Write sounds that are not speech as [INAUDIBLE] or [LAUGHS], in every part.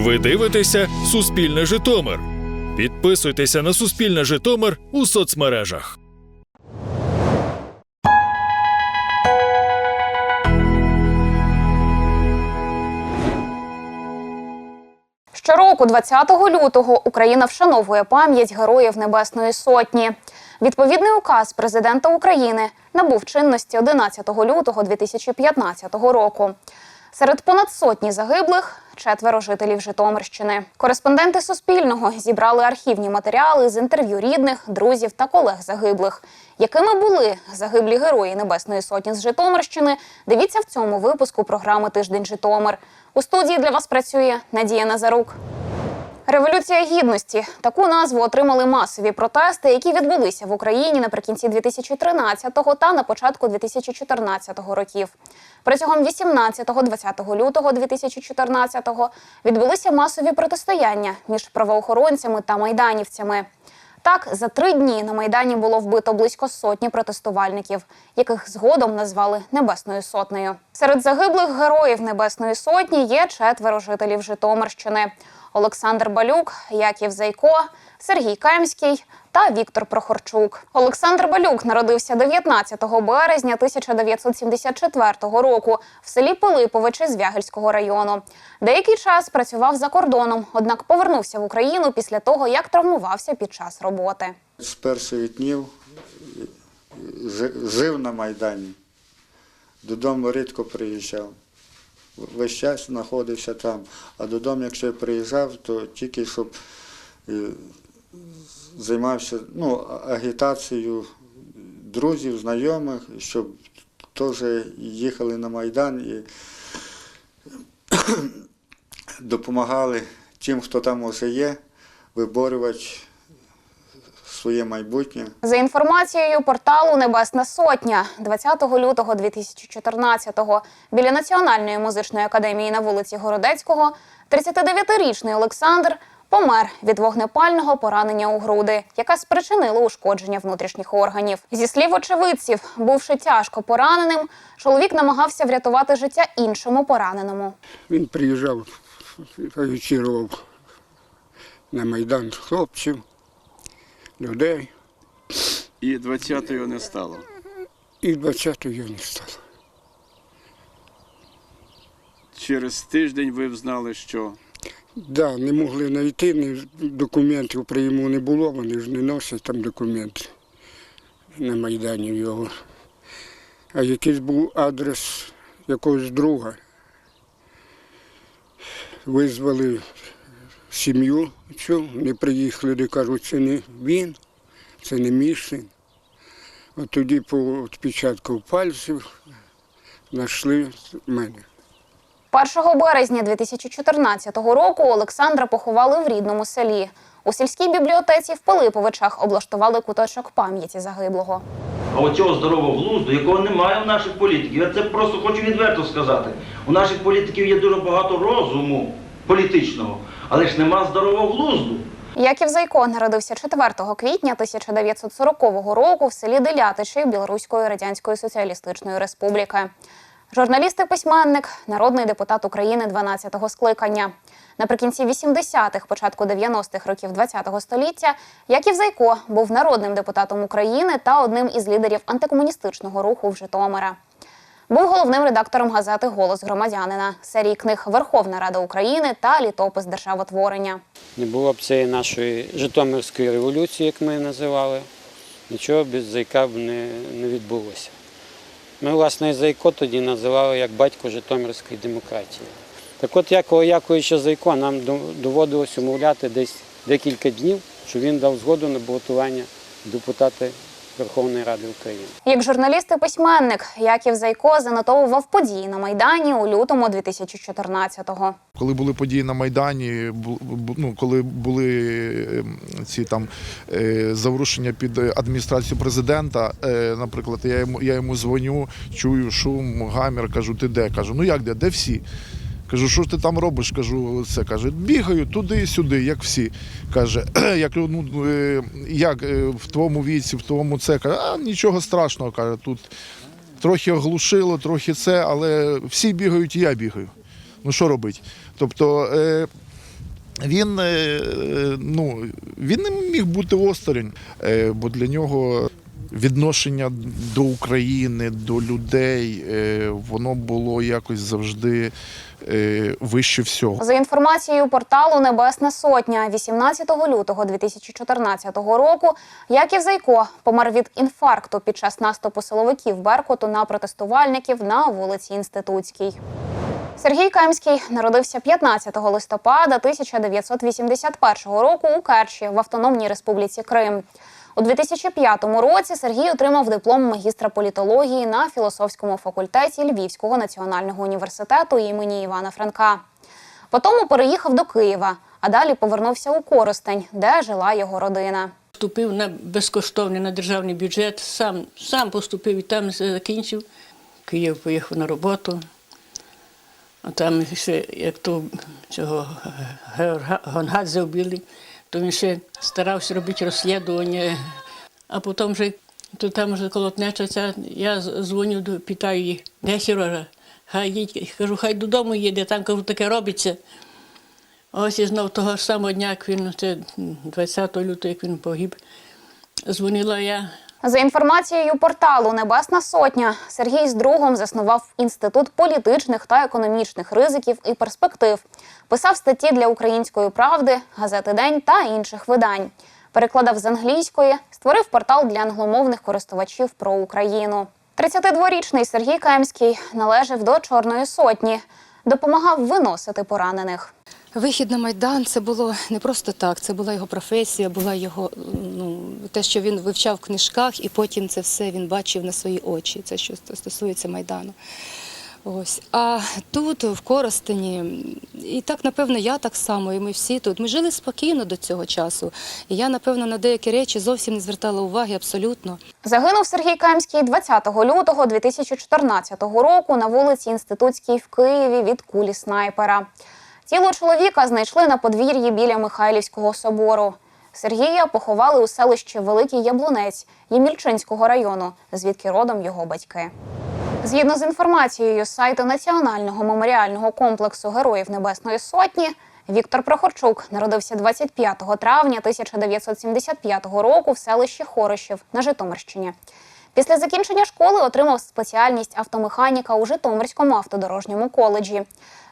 Ви дивитеся Суспільне Житомир. Підписуйтеся на Суспільне Житомир у соцмережах. Щороку, 20 лютого, Україна вшановує пам'ять героїв Небесної Сотні. Відповідний указ президента України набув чинності 11 лютого 2015 року. Серед понад сотні загиблих четверо жителів Житомирщини. Кореспонденти Суспільного зібрали архівні матеріали з інтерв'ю рідних, друзів та колег загиблих. Якими були загиблі герої Небесної Сотні з Житомирщини? Дивіться в цьому випуску програми Тиждень Житомир. У студії для вас працює Надія Назарук. Революція гідності таку назву отримали масові протести, які відбулися в Україні наприкінці 2013 та на початку 2014 років. Протягом 18-20 лютого 2014 відбулися масові протистояння між правоохоронцями та майданівцями. Так, за три дні на майдані було вбито близько сотні протестувальників, яких згодом назвали Небесною сотнею. Серед загиблих героїв Небесної сотні є четверо жителів Житомирщини: Олександр Балюк, Яків Зайко, Сергій Кемський та Віктор Прохорчук. Олександр Балюк народився 19 березня 1974 року в селі Пилиповичі Звягельського району. Деякий час працював за кордоном, однак повернувся в Україну після того, як травмувався під час роботи. З перших днів жив на Майдані. Додому рідко приїжджав. Весь час знаходився там. А додому, якщо я приїжджав, то тільки щоб е, займався ну, агітацією друзів, знайомих, щоб теж їхали на Майдан і [COUGHS] допомагали тим, хто там уже є, виборювати своє майбутнє. За інформацією порталу Небесна Сотня, 20 лютого 2014-го біля Національної музичної академії на вулиці Городецького 39-річний Олександр помер від вогнепального поранення у груди, яке спричинило ушкодження внутрішніх органів. Зі слів очевидців, бувши тяжко пораненим, чоловік намагався врятувати життя іншому пораненому. Він приїжджав, агітував на Майдан хлопців, людей, І 20-го не стало. і 20-го не стало. Через тиждень ви взнали, що Да, не могли знайти, документів при йому не було, вони ж не носять там документи на Майдані його. А якийсь був адрес якогось друга. Визвали сім'ю, цю, не приїхали, де кажуть, це не він, це не мій син. От тоді по відпечатку пальців знайшли мене. 1 березня 2014 року Олександра поховали в рідному селі. У сільській бібліотеці в Пилиповичах облаштували куточок пам'яті загиблого. А оцього здорового глузду, якого немає в наших політиків, я це просто хочу відверто сказати. У наших політиків є дуже багато розуму політичного, але ж нема здорового глузду. Яків Зайко народився 4 квітня 1940 року в селі Делятичі Білоруської Радянської Соціалістичної Республіки. Журналіст і письменник, народний депутат України 12-го скликання. Наприкінці 80-х, початку 90-х років 20-го століття Яків Зайко був народним депутатом України та одним із лідерів антикомуністичного руху в Житомира. Був головним редактором газети Голос громадянина, серії книг Верховна Рада України та Літопис державотворення. Не було б цієї нашої Житомирської революції, як ми її називали, нічого без Зайка б не, не відбулося. Ми, власне, Зайко тоді називали як батько Житомирської демократії. Так от, Якова Яковича Зайко нам доводилось умовляти десь декілька днів, що він дав згоду на балотування в депутати Верховної Ради України. Як журналіст і письменник, Яків Зайко занотовував події на Майдані у лютому 2014-го. Коли були події на Майдані, ну, коли були ем, ці там е, заворушення під адміністрацію президента, е, наприклад, я йому, я йому дзвоню, чую шум, гамір, кажу, ти де? Кажу, ну як де? Де всі? Кажу, що ж ти там робиш? Кажу, це каже, бігаю туди-сюди, як всі. Каже, як, ну, е, як е, в твоєму віці, в твоєму це каже, а нічого страшного, каже, тут трохи оглушило, трохи це, але всі бігають, і я бігаю. Ну що робити? Тобто, е, він, ну, він не міг бути осторонь, бо для нього відношення до України, до людей, е, воно було якось завжди е, вище всього. За інформацією порталу Небесна Сотня, 18 лютого 2014 року Яків Зайко помер від інфаркту під час наступу силовиків Беркуту на протестувальників на вулиці Інститутській. Сергій Кемський народився 15 листопада 1981 року у Керчі в Автономній Республіці Крим. У 2005 році Сергій отримав диплом магістра політології на філософському факультеті Львівського національного університету імені Івана Франка. Потім переїхав до Києва, а далі повернувся у Коростень, де жила його родина. Вступив на безкоштовний на державний бюджет, сам, сам поступив і там закінчив. Київ поїхав на роботу. А там ще, як то цього Георга Гонгадзе вбили, то він ще старався робити розслідування. А потім вже то там вже колотнеча ця, я дзвоню, питаю її, де Сережа? Хай їдь, кажу, хай додому їде, там кажу, таке робиться. Ось і знов того ж самого дня, як він, це 20 лютого, як він погиб, дзвонила я. За інформацією порталу Небесна Сотня, Сергій з другом заснував інститут політичних та економічних ризиків і перспектив. Писав статті для української правди, газети День та інших видань. Перекладав з англійської, створив портал для англомовних користувачів про Україну. 32-річний Сергій Кемський належав до Чорної сотні, допомагав виносити поранених. Вихід на Майдан це було не просто так, це була його професія, була його ну, те, що він вивчав в книжках, і потім це все він бачив на свої очі. Це що стосується Майдану. Ось. А тут, в Коростені, і так, напевно, я так само, і ми всі тут. Ми жили спокійно до цього часу. І я, напевно, на деякі речі зовсім не звертала уваги абсолютно. Загинув Сергій Кемський 20 лютого 2014 року на вулиці Інститутській в Києві від кулі снайпера. Тіло чоловіка знайшли на подвір'ї біля Михайлівського собору. Сергія поховали у селищі Великий Яблунець Ємільчинського району, звідки родом його батьки. Згідно з інформацією з сайту Національного меморіального комплексу Героїв Небесної Сотні, Віктор Прохорчук народився 25 травня 1975 року в селищі Хорошів на Житомирщині. Після закінчення школи отримав спеціальність автомеханіка у Житомирському автодорожньому коледжі.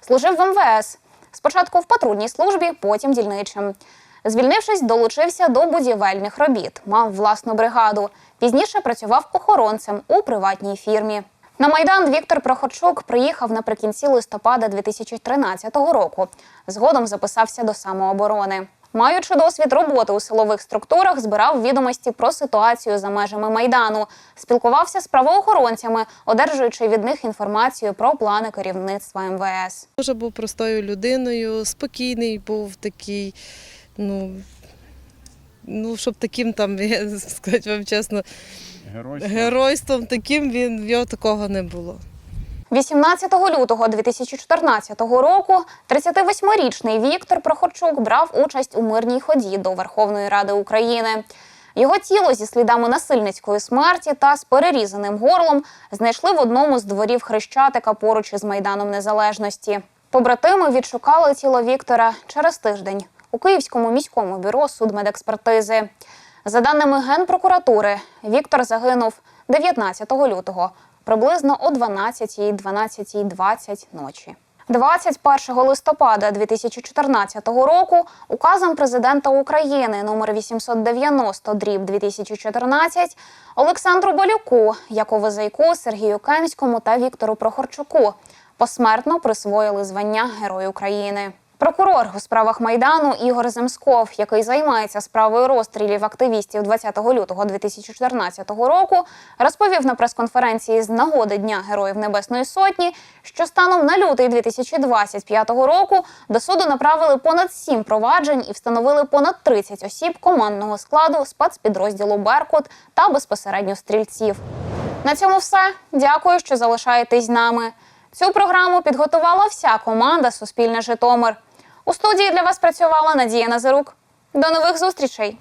Служив в МВС. Спочатку в патрульній службі, потім дільничим. Звільнившись, долучився до будівельних робіт, мав власну бригаду. Пізніше працював охоронцем у приватній фірмі. На майдан Віктор Прохорчук приїхав наприкінці листопада 2013 року. Згодом записався до самооборони. Маючи досвід роботи у силових структурах, збирав відомості про ситуацію за межами майдану, спілкувався з правоохоронцями, одержуючи від них інформацію про плани керівництва МВС. Дуже був простою людиною, спокійний був такий, ну, ну щоб таким там, [LAUGHS] я сказати вам чесно, геройством таким він в його такого не було. 18 лютого 2014 року 38-річний Віктор Прохорчук брав участь у мирній ході до Верховної Ради України. Його тіло зі слідами насильницької смерті та з перерізаним горлом знайшли в одному з дворів Хрещатика поруч із Майданом Незалежності. Побратими відшукали тіло Віктора через тиждень у Київському міському бюро судмедекспертизи. За даними Генпрокуратури, Віктор загинув 19 лютого приблизно о 12-12.20 ночі. 21 листопада 2014 року указом президента України номер 890 дріб 2014 Олександру Балюку, Якову Зайку, Сергію Кемському та Віктору Прохорчуку посмертно присвоїли звання Герой України. Прокурор у справах майдану Ігор Земсков, який займається справою розстрілів активістів 20 лютого 2014 року, розповів на прес-конференції з нагоди Дня Героїв Небесної Сотні, що станом на лютий 2025 року до суду направили понад сім проваджень і встановили понад 30 осіб командного складу спецпідрозділу Беркут та безпосередньо стрільців. На цьому все. Дякую, що залишаєтесь з нами. Цю програму підготувала вся команда Суспільне Житомир. У студії для вас працювала Надія Назарук. До нових зустрічей!